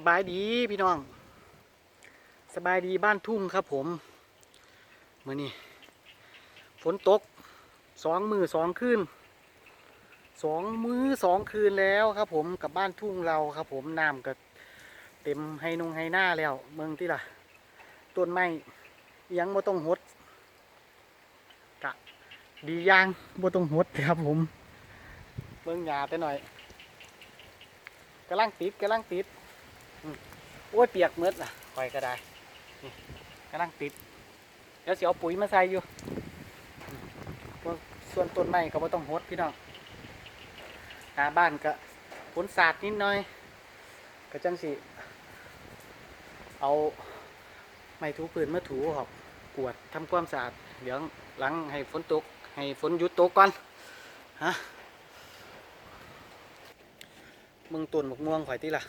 สบายดีพี่น้อง สบายดีบ้านทุ่งครับผมเมื่อนี้ฝนตกสองมือสองคืนสองมือสองคืนแล้วครับผมกับบ้านทุ่งเราครับ ผมน้ำก็เต็มไฮนงไฮหน้าแล้วเมืองที่ล่ะต้นไม้อิหยังบ่ต้องหดกะดีย่างบ่ต้องหดครับผมเบิ่งหยาแต่หน่อยกำลังติดกำลังติด โอ้ยเปียกหมืดล่ะคอยก็ได้นี่กำลังติดเดี๋ยวสิเอาปุ๋ยมาใส่อยู่อืมพวกส่วนต้นไม้ก็บ่ต้องหดพี่น้องหน้าบ้านก็ฝนสาดนิดหน่อย ก็จังสิ เอาไม้ถูปืนมาถูหอบกวดทำความสะอาดเดี๋ยวหลังให้ฝนตก ให้ฝนหยุดตกก่อนฮะมึงต้นหมกม่วงข่อยติล่ะ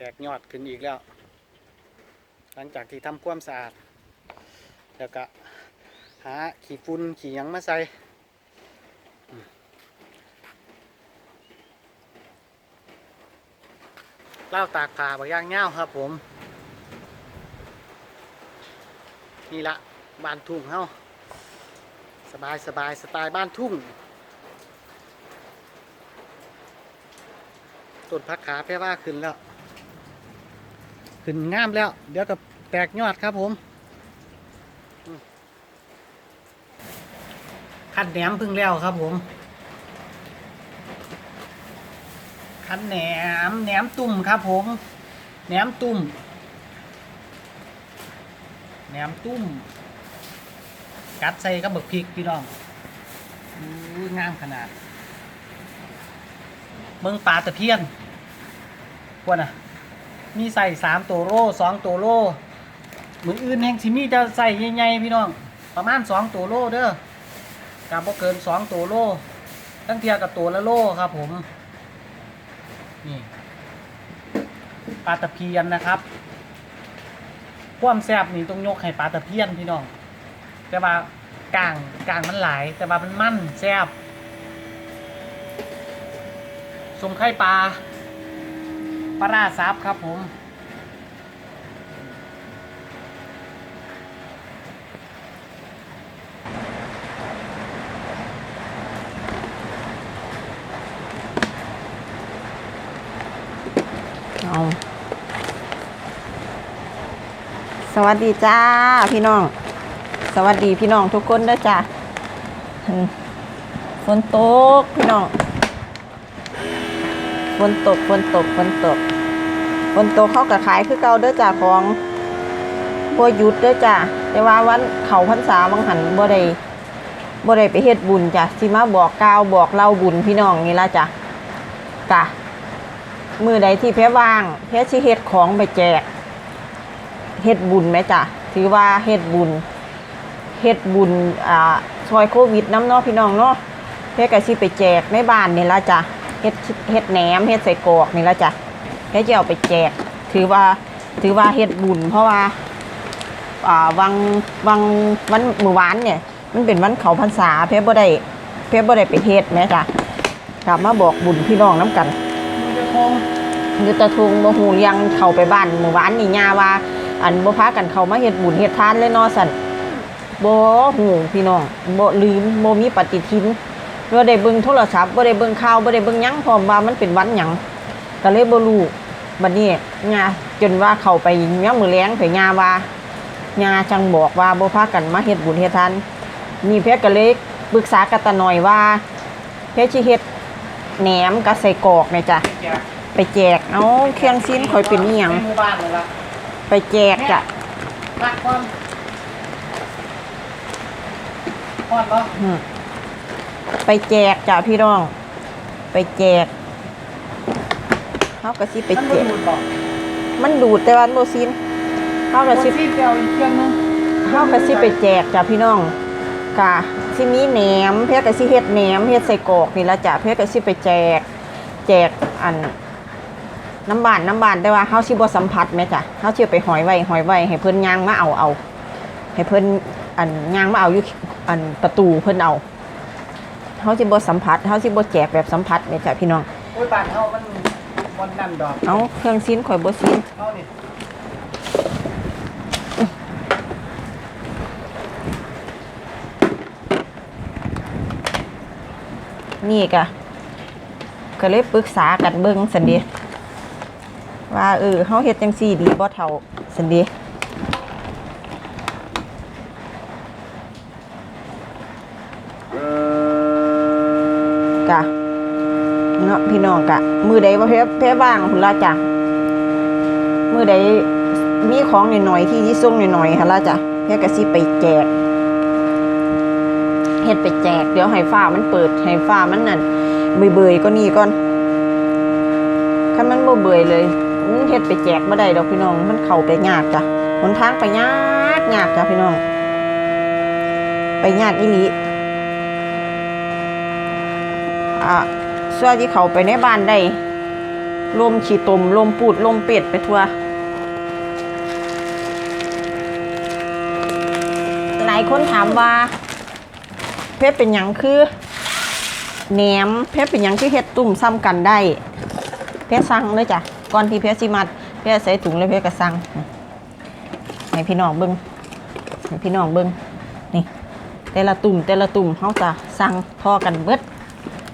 แตกยอดขึ้นอีกแล้ว หลังจากที่ทำความสะอาด แล้วก็หาขี้ฝุ่นขี้ยังมาใส่เล่าตากผ้าบางอย่างเง่าครับผม นี่ละบ้านทุ่งเฮาสบายสบายสไตล์บ้านทุ่งต้นพักขาแพร่ว่าขึ้นแล้ว ขึ้นงามแล้ว เดี๋ยวกับแตกยอดครับผมอืมคันแหนมพึ่งแล้วครับผมคันแหนมแหนมตุ่มครับผมแหนมตุ่มแหนมตุ่มกัดใส่กับบักพริกพี่น้องอู้งามขนาดเมืองปลาตะเพียนพวกน่ะ มีใส่สามตัวโล่สองตัวโล่มืออื่นแห่งสิมีจะใส่ใหญ่ๆพี่น้อง ประมาณสองตัวโล่เด้อกับบ่เกินสองตัวโล่ตั้งเทียกับตัวละโล่ครับผม นี่ปลาตะเพียนนะครับความแซ่บนี่ต้องยกให้ปลาตะเพียนพี่น้อง แต่ว่ากลางกลางมันหลาย แต่ว่ามันมั่นแซ่บสมไข่ปลา ปลาร้าซับครับผม เอาสวัสดีจ้าพี่น้อง สวัสดีพี่น้องทุกคนด้อจ้าฝนตกพี่น้อง ฝนตกฝนตกฝนตกฝนตกเขากับขายคือเก่าเด้อจ้าของบัวยุดเด้อจ้าแต่ว่าวันเขาพรรษาบางหันบ่ได้บ่ได้ไปเฮ็ดบุญจ้ะสิมาบอกกล่าวบอกเล่าบุญพี่น้องนี่ละจ้ะกะมือใดที่แพ้ว่างแพ้ชิเฮ็ดของไปแจกเฮ็ดบุญไหมจ้ะถือว่าเฮ็ดบุญเฮ็ดบุญอ่าซอยโควิดน้ำเนาะพี่น้องเนาะแพ้ก็สิไปแจกในบ้านนี่ละจ้ะ เฮ็ดเฮ็ดแหนมเฮ็ดใส่กรอกนี่ละจ้ะแพ้จะเอาไปแจก ถือว่าถือว่าเฮ็ดบุญเพราะว่าอ่าวังวังวันมื้อวานเนี่ย มันเป็นวันเขาพรรษาแพ้บ่ได้แพ้บ่ได้ไปเฮ็ดแม่จ้ะกลับมาบอกบุญพี่น้องน้ำกันอยู่ตะทุงบ่ฮู้เลียังเข้าไปบ้านหมู่บ้านนี่ย่าว่า อันบ่พากันเข้ามาเฮ็ดบุญเฮ็ดทานเลยเนาะสั่นบ่ฮู้พี่น้องบ่ลืมบ่มีปฏิทิน บ่ได้เบิ่งโทรศัพท์บ่ได้เบิ่งข่าวบ่ได้เบิ่งหยังพร้อมว่ามันเป็นวันหยังก็เลยบ่รู้บัดนี้ย่าจนว่าเข้าไปยามมื้อแลงไปย่าว่าย่าจังบอกว่าบ่พากันมาเฮ็ดบุญเฮ็ดทานนี่เพชรก็เลยปรึกษากับตาหน่อยว่าเพชรสิเฮ็ดแหนมกับใส่กรอกแม่จ้ะแจกไปแจกเอาเครื่องซิ้นคอยเป็นนี่ยังในหมู่บ้านเลยละไปแจกจ้ะพักก่อนพอดบ่อืม ไปแจกจ้ะพี่น้อง ไปแจกเขาก็สิไปมันแจบ่กดูดบ่มันดูดแต่วันโบซินเขาก็บ่สิซีเดียวอีกเครื่องนึงเขาก็สิไปแจกจ้ะพี่น้องกะสิมีแหนมเพื่อก็สิเฮ็ดแหนมเฮ็ดใส่กรอกนี่ละจ้ะเพื่อก็สิไปแจก แจกอันน้ำบานน้ำบานแต่ว่าเขาสิบ่สัมผัสแม่จ้ะเขาสิเอาไปหอยไว้หอยไว้ให้เพิ่นย่างมาเอาเอา ให้เพิ่นอันย่างมาเอาอยู่อันประตูเพิ่นเอา เขาสิบ่สัมผัสเขาสิบ่แจกแบบสัมผัสแม่จ้ะพี่น้องโอ้ยบ้านเฮามันวันนั่นดอกเอาเครื่องซีนข่อยบ่ซีนเอานี่นี่ก็ก็เลยปรึกษากันเบิ่งสันเดีว่าเออเฮาเฮ็ดจังซี่ดีบ่เท่าสันเดีกะเนาะ พี่น้องกะมือใดบ่าแพ้แพ้บ้างพุ่นละจ้ะมือใดมีของหน่อยๆที่ที่ส่งหน่อยๆหั่นละจ้ะแพ้ก็สิไปแจกเฮ็ดไปแจกเดี๋ยวให้ฟ้ามันเปิดให้ฟ้ามันนั่นเบื่อยๆก็นี่ก่อนถ้ามันบ่เบื่อยเลยเฮ็ดไปแจกบ่ได้ดอกพี่น้อง มันเข้าไปยากจ้ะหนทางไปยากยากจ้ะพี่น้อง ไปยากอีหลีอะ ส่วนที่เขาไปในบ้านได้ลมฉีตมลมปูดลมเป็ดไปทั่ว หลายคนถามว่า เพชรเป็นหยังคือแหนมเพชรเป็นหยังคือเฮ็ดตุ่มซ้ำกันได้ เพชรสั่งเลยจ้ะก่อนที่เพชรสิมัดเพชรใส่ถุงเลยเพชรก็สั่งให้พี่น้องเบิ่งให้พี่น้องเบิ่งนี่ แต่ละตุ่มแต่ละตุ่มเฮาจะสั่งทอกันเบิด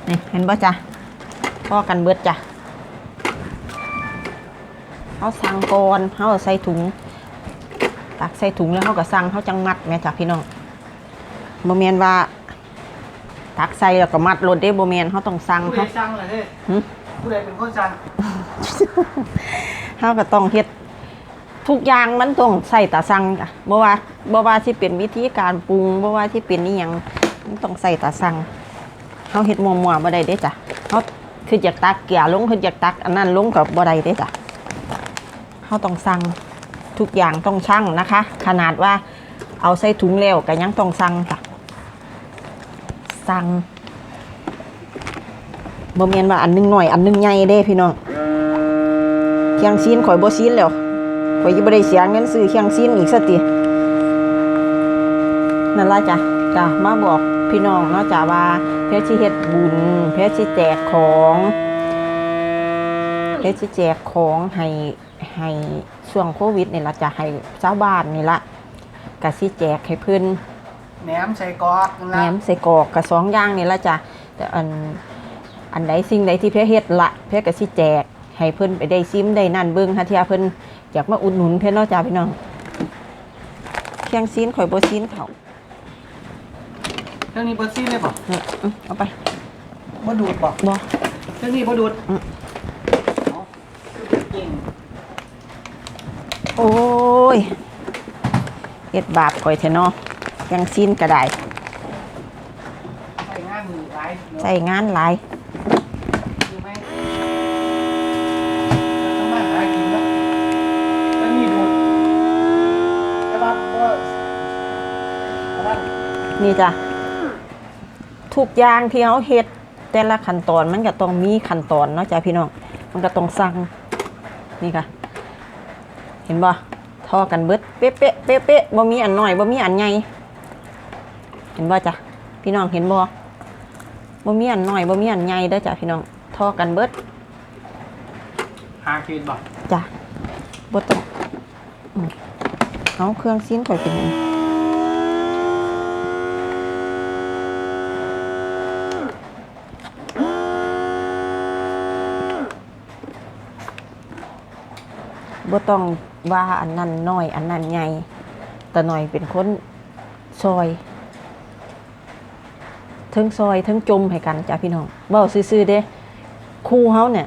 นี่เห็นบ่จ้ะ ทอกันเบิดจ้ะเฮาสั่งก่อนเฮาใส่ถุง ตักใส่ถุงแล้วเฮาก็สั่งเฮาจังมัดแม่จ้ะพี่น้องบ่แม่นว่า ตักใส่แล้วก็มัดรถได้บ่แม่นเฮาต้องสั่งผู้ใดเฮาสั่งเลยเฮ้ยหึผู้ใดเป็นคนสั่งเฮาก็ต้องเฮ็ดทุกอย่างมันต้องใส่ตาสั่งจ้ะบ่ว่าบ่ว่าสิเป็นวิธีการปรุงบ่ว่าสิเป็นอีหยังมันต้องใส่ตาสั่งเฮาเฮ็ดมั่วๆบ่ได้เด้จ้ะ เฮาคือยากตักเกลือลงคืออยากตักอันนั้นลงก็บ่ได้เด้จ้ะเฮาต้องสั่งทุกอย่างต้องชั่งนะคะ ขนาดว่าเอาใส่ถุงแล้วก็ยังต้องสั่งจ้ะสั่งบ่แม่นว่าอันหนึงหน่อยอันหนึงใหญ่เด้พี่น้องเคียงซีนข่อยบ่ซีนแล้วข่อยยังบ่ได้เสียเงินซื้อเคียงซีนอีกสักทีนั่นล่ะจ้ะจ้ะมาบอก พี่น้องเนาะจ้ะว่าเพชรสิเฮ็ดบุญ เพชรสิแจกของเพชรสิแจกของให้ให้ช่วงโควิดนี่ล่ะจ้ะให้ชาวบ้านนี่ล่ะก็สิแจกให้เพิ่นแหนมใส่กรอกนั่นแหนละมใส่กรอกกับสองอย่างนี่ละจ้ะแต่อันอันใดสิ่งใดที่เพื่อเฮ็ดละเพื่อก็สิแจกให้เพิ่นไปได้ซิมได้นั่นเบิ่งหาเที่ยเพิ่นอยากมาอุดหนุนเพิ่นเนาะจ้าพี่น้องเคียงซีนข่อยบ่ซีนเขา เครื่องนี้บ่ซีเลยบ่นี่อื้อเอาไปบ่ดูดบ่บ่เครื่องนี้บ่ดูดอืม เอาเก่งโอ้ยเฮ็ดบาปข่อยแท้เนาะเคียงซีนก็ได้ ใส่งานมือหลายเนอะใช้งานหลายดูไหมทำมาหากินแล้วแล้วนี่ดูดแต่ว่าบ่แต่ว่านี่จ้ะ ทุกอย่างที่เฮาเฮ็ดแต่ละขั้นตอนมันก็ต้องมีขั้นตอนเนาะจ้ะพี่น้อง มันก็ต้องสั่งนี่ค่ะ เห็นบ่ทอกันเบิดเป๊ะเป๊ะเป๊ะเป๊ะบ่มีอันน้อยบ่มีอันใหญ่เห็นบ่จ้ะพี่น้องเห็นบ่บ่มีอันน้อยบ่มีอันใหญ่เด้อจ้ะพี่น้องทอกันเบิดหาขีดบ่จ้ะบ่ต้องอืมเอาเครื่องซีนข่อยเป็น บ่ต้องว่าอันนั้นน้อยอันนั้นใหญ่แต่หน้อยเป็นคนซอยทั้งซอยทั้งจมให้กันจ้ะพี่น้องเว้าซื่อๆเด้ครูเฮาเนี่ย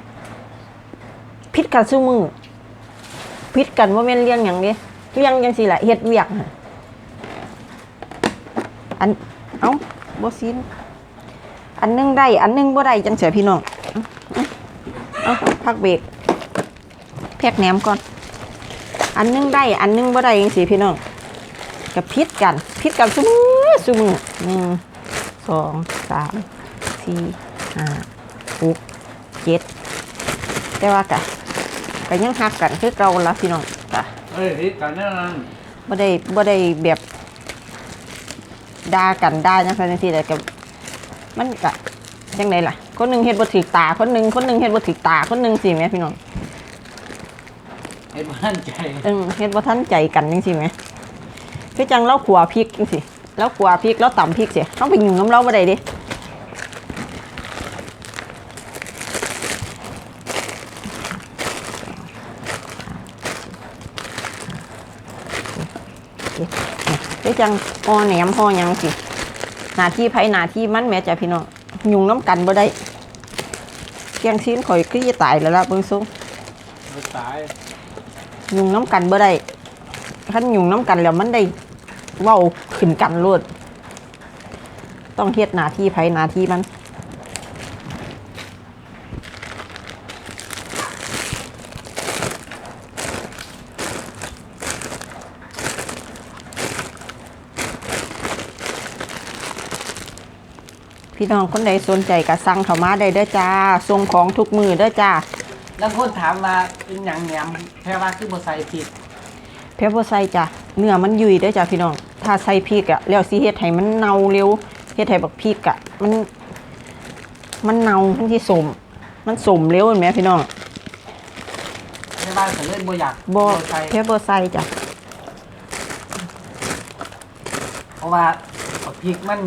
พิดกันซุมือพิดกันว่าแม่นเลี้ยงอย่างนี้เลี้ยงจังสิแหละเฮ็ดเวียกอันเอ้าบ่ซีนอันนึงได้อันนึงบ่ได้จังเสียพี่น้องเอ้เอาพักเบรกแพกแหนมก่อน อันหนึงได้ อันหนึงบ่ได้จังสิพี่น้องก็พิดกันพิดกันซุมือซุมือหนึ่งสองสามสี่ห้าหกเจ็ดแต่ว่ากะก็ยังฮักกันคือเก่าละพี่น้องกะเอ้ยพิษกันแน่นอนบ่ได้บ่ได้แบบด่ากันด่าจังซั่นจังซี่แต่ก็มันกะจังไดล่ะ คนหนึ่งเฮ็ดบ่ถึกตา คนหนึ่งคนหนึ่งเฮ็ดบ่ถึกตา คนหนึ่งสิแม่พี่น้อง เห็นมั่นใจเออเฮ็ดบ่ทันใจกันจังซี่แหมคือจังเราขัวพริกจังซี่แล้วขัวพริกแล้วตำพริกสิเฮาไปยุ่งน้ำเราบ่ได้ด้คือจังห่อแหนมห่อหยังสิหน้าที่ไผหน้าที่มันแม่จ้ะพี่น้องยุ่งน้ำกันบ่ได้เกียงซีนข่อยคือจะตายแล้วล่ะเบิ่งซุไม่ตาย ยุงน้ำกันบ่ได้คันยุงน้ำกันแล้วมันได้เว้าขึ้นกันโลดต้องเฮ็ดหน้าที่ไผหน้าที่มันพี่น้องคนใดสนใจก็สั่งเข้ามาได้เด้อจ้าส่งของทุกมือเด้อจ้า แล้วคนถามว่าเป็นหยังแหนมแค่ว่าคือบ่ใส่ผิดเพชรบ่ใส่จ้ะเนื้อมันยุ่ยเด้อจ้ะพี่น้อง ถ้าใส่พริกอะแล้วสิเฮ็ดให้มันเน่าเร็วเฮ็ดให้บักพริกอะมัน มันเน่ามันสิสม มันสมเร็วเห็นไหมพี่น้องแค่ว่าเขาเล่นบ่อยากบ่ใส่เพชรบ่ใส่จ้ะเพราะว่าบักพริกมัน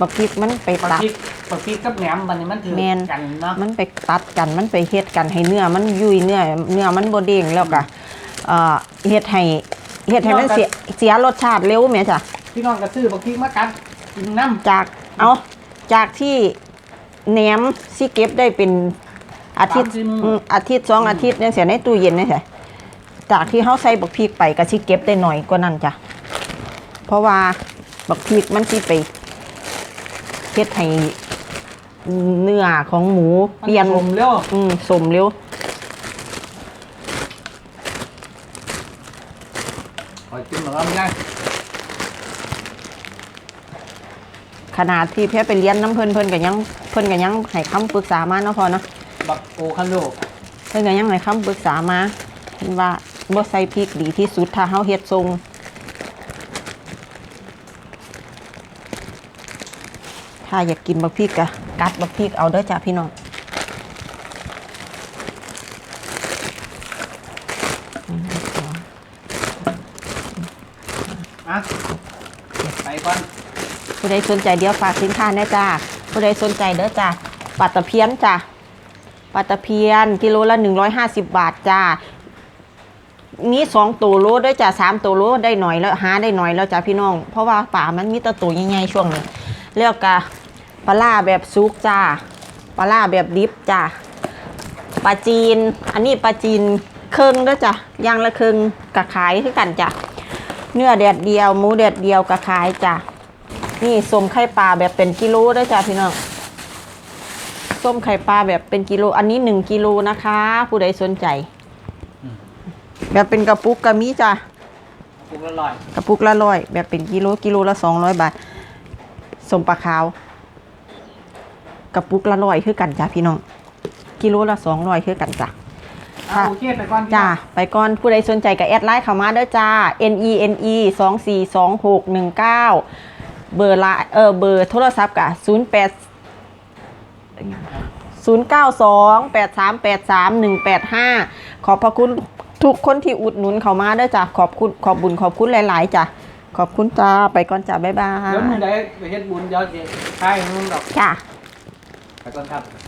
บักพริกมันไปบักตัดพริก บักพริกกับแหนมบัดนี้มันถือแม่น กันเนาะมันไปตัดกันมันไปเฮ็ดกันให้เนื้อมันยุ่ยเนื้อเนื้อมันบ่เด้งแล้วก็เอ่อเฮ็ดให้เฮ็ดให้มันเสียเสียรสชาติเร็วแหมจ้ะพี่น้องก็ซื้อบักพริกมากัดกินน้ำจากเอาจากที่แหนมสิเก็บได้เป็นอาทิตย์สามสี่มื้ออืมอาทิตย์สองอาทิตย์เนี่ยเสียในตู้เย็นเนี่ยใช่จากที่เขาใส่บักพริกไปก็สิเก็บได้หน่อยกว่านั้นจ้ะเพราะว่าบักพริกมันสิไปเฮ็ดให้ เนื้อของหมูเปลี่ยนผมเร็วอืมสมเร็วขอกินหน่อยว่าไม่ได้ขนาดที่เพียไปเรียนน้ำเพิ่นเพิ่นก็ยังเพิ่นก็ยังให้คำปรึกษามาเนาะพอเนาะบักโอคันโดเพิ่นก็ยังให้คำปรึกษามาเห็นว่าบ่ใส่พริกดีที่สุดถ้าเฮาเฮ็ดทรงถ้าอยากกินบักพริกก็ กัดบักพริกเอาเด้อจ้ะพี่น้องอะไปก่อนผู้ใดสนใจเดี๋ยวฝากสินค้าแน่จ้าผู้ใดสนใจเด้อจ้าปลาตะเพียนจ้าปลาตะเพียนกิโลละ150บาทจ้ามีสองตัวโลด้วยจ้าสามตัวโลได้หน่อยแล้วหาได้หน่อยแล้วจ้าพี่น้อง เพราะว่าป่ามันมีแตะตัวใหญ่ๆช่วงนี้แล้วก็ ปลาล่าแบบซุกจ้าปลาล่าแบบดิบจ้าปลาจีน อันนี้ปลาจีนเครื่องด้วยจ้ะอยางละเครื่องกะขายคือกันจ้ะเนื้อแดดเดียว หมูแดดเดียวกะขายจ้ะนี่ส้มไข่ปลาแบบเป็นกิโลด้วยจ้ะพี่น้องส้มไข่ปลาแบบเป็นกิโล อันนี้หนึ่งกิโลนะคะ ผู้ใดสนใจ แบบเป็นกระปุกกะมีจ้ะปรุงอร่อยกระปุกละร้อยแบบเป็นกิโลกิโลละสองร้อยบาทส้มปลาขาว กระปุกละร้อยคือกันจ้ะพี่น้อง กิโลละสองร้อยคือกันจ้ะอะโอเคไปก่อนพี่จ้าน้องไปก่อนผู้ใดสนใจก็แอดไลน์เข้ามาเด้อจ้า N E N E สองสี่สองหกหนึ่งเก้าเบอร์ไลน์เออเบอร์โทรศัพท์กะศูนย์แปดศูนย์เก้าสองแปดสามแปดสามหนึ่งแปดห้าขอบพระคุณทุกคนที่อุดหนุนเข้ามาเด้อจ้าขอบคุณขอบบุญขอบคุณหลาย ๆ จ้ะขอบคุณจ้า ไปก่อนจ้า บ๊ายบายเดี๋ยวมึงได้ไปเฮ็ดบุญเดี๋ยวจะใช่มึงดอกจ้า ไปก่อนครับ